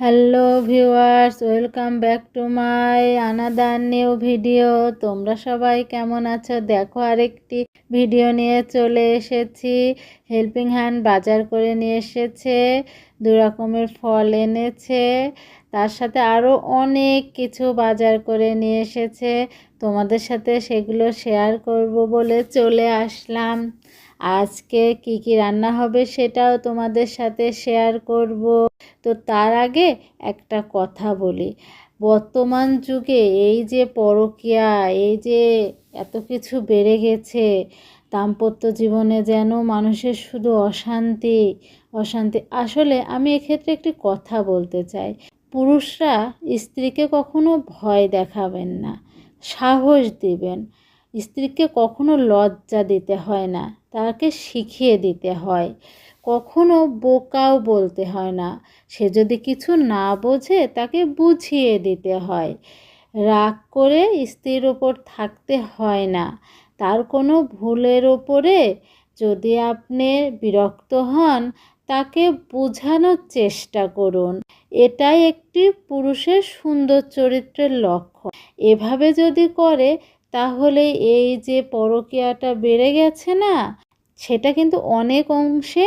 Hello viewers, welcome back to my another new video. তোমরা সবাই কেমন আছো? দেখো আরেকটি ভিডিও নিয়ে চলে এসেছি। হেল্পিং হ্যান্ড বাজার করে নিয়ে এসেছে, দু রকমের ফল এনেছে, তার সাথে আরও অনেক কিছু বাজার করে নিয়ে এসেছে। তোমাদের সাথে সেগুলো শেয়ার করব বলে চলে আসলাম। আজকে কি কি রান্না হবে সেটাও তোমাদের সাথে শেয়ার করব। তো তার আগে একটা কথা বলি। বর্তমান যুগে এই যে পরকীয়া, এই যে এত কিছু বেড়ে গেছে, দাম্পত্য জীবনে যেন মানুষের শুধু অশান্তি অশান্তি। আসলে আমি এক্ষেত্রে একটি কথা বলতে চাই। পুরুষরা স্ত্রীকে কখনো ভয় দেখাবেন না, সাহস দিবেন। স্ত্রীকে কখনো লজ্জা দিতে হয় না, তাকে শিখিয়ে দিতে হয়। কখনো বোকাও বলতে হয় না। সে যদি কিছু না বোঝে, তাকে বুঝিয়ে দিতে হয়। রাগ করে স্ত্রীর ওপর থাকতে হয় না। তার কোনো ভুলের ওপরে যদি আপনি বিরক্ত হন, তাকে বোঝানোর চেষ্টা করুন। এটাই একটি পুরুষের সুন্দর চরিত্রের লক্ষণ। এভাবে যদি করে তাহলে এই যে পরকীয়াটা বেড়ে গেছে না, সেটা কিন্তু অনেক অংশে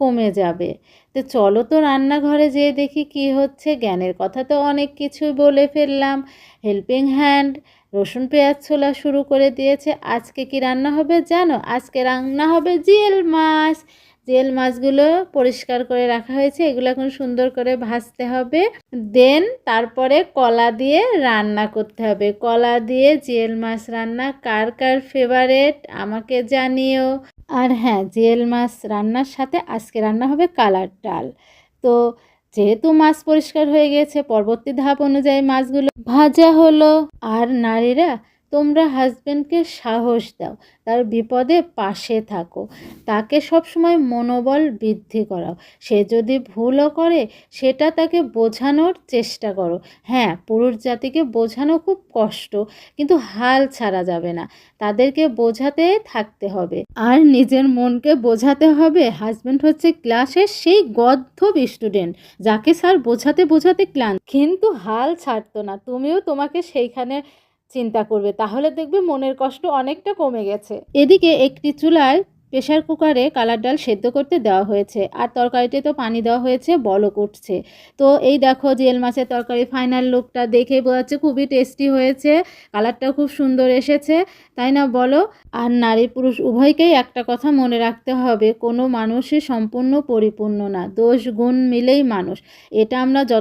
কমে যাবে। তো চলো তো রান্নাঘরে যেয়ে দেখি কি হচ্ছে। জ্ঞানের কথা তো অনেক কিছুই বলে ফেললাম। হেল্পিং হ্যান্ড রসুন, পেঁয়াজ, ছোলা শুরু করে দিয়েছে। আজকে কি রান্না হবে জানো? আজকে রান্না হবে জিয়েল মাছ। জিয়েল মাছগুলো পরিষ্কার করে রাখা হয়েছে, এগুলো এখন সুন্দর করে ভাজতে হবে। দেন তারপরে কলা দিয়ে রান্না করতে হবে। কলা দিয়ে জেল মাছ রান্না কার কার ফেভারেট আমাকে জানিও। আর হ্যাঁ জেল মাছ রান্নার সাথে আজকে রান্না হবে কালার ডাল। তো যেহেতু মাছ পরিষ্কার হয়ে গেছে, পরবর্তী ধাপ অনুযায়ী মাছগুলো ভাজা হলো। আর নারীরা তোমরা হাজব্যান্ডকে সাহস দাও, তার বিপদে পাশে থাকো। তাকে সবসময় মনোবল বৃদ্ধি করাও। সে যদি ভুলও করে, সেটা তাকে বোঝানোর চেষ্টা করো। হ্যাঁ পুরুষ জাতিকে বোঝানো খুব কষ্ট, কিন্তু হাল ছাড়া যাবে না। তাদেরকে বোঝাতে থাকতে হবে। আর নিজের মনকে বোঝাতে হবে হাজব্যান্ড হচ্ছে ক্লাসের সেই গদ্ধব স্টুডেন্ট যাকে স্যার বোঝাতে বোঝাতে ক্লান্ত। কিন্তু হাল ছাড়তো না, তুমিও তোমাকে সেইখানে চিন্তা করবে, তাহলে দেখবে মনের কষ্ট অনেকটা কমে গেছে। এদিকে একটি চুলায় প্রেশার কুকারে কালার ডাল সেদ্ধ করতে দেওয়া হয়েছে, আর তরকারিতে তো পানি দেওয়া হয়েছে, বলক উঠছে। তো এই দেখো জেল মাছের তরকারি ফাইনাল লুকটা দেখে বোঝা যাচ্ছে খুবই টেস্টি হয়েছে কালারটা খুব সুন্দর এসেছে, তাই না বলো? আর নারী পুরুষ উভয়কেই একটা কথা মনে রাখতে হবে, কোনো মানুষই সম্পূর্ণ পরিপূর্ণ না, দোষ গুণ মিলেই মানুষ। এটা আমরা যত